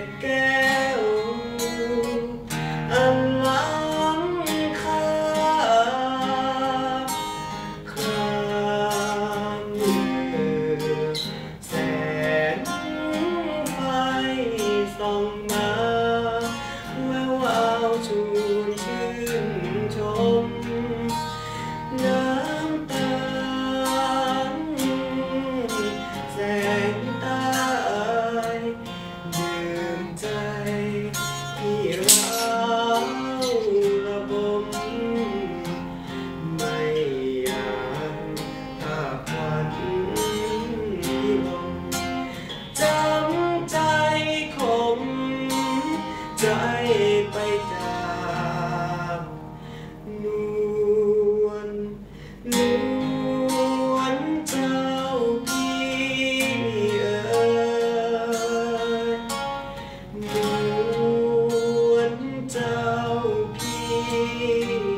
ษแก้ว อันล้ำค่าคลามเหยื่อแสงไฟส่ง ใจไปจากนวลนวลเจ้าพี่เอ๋ยนวลเจ้าพี่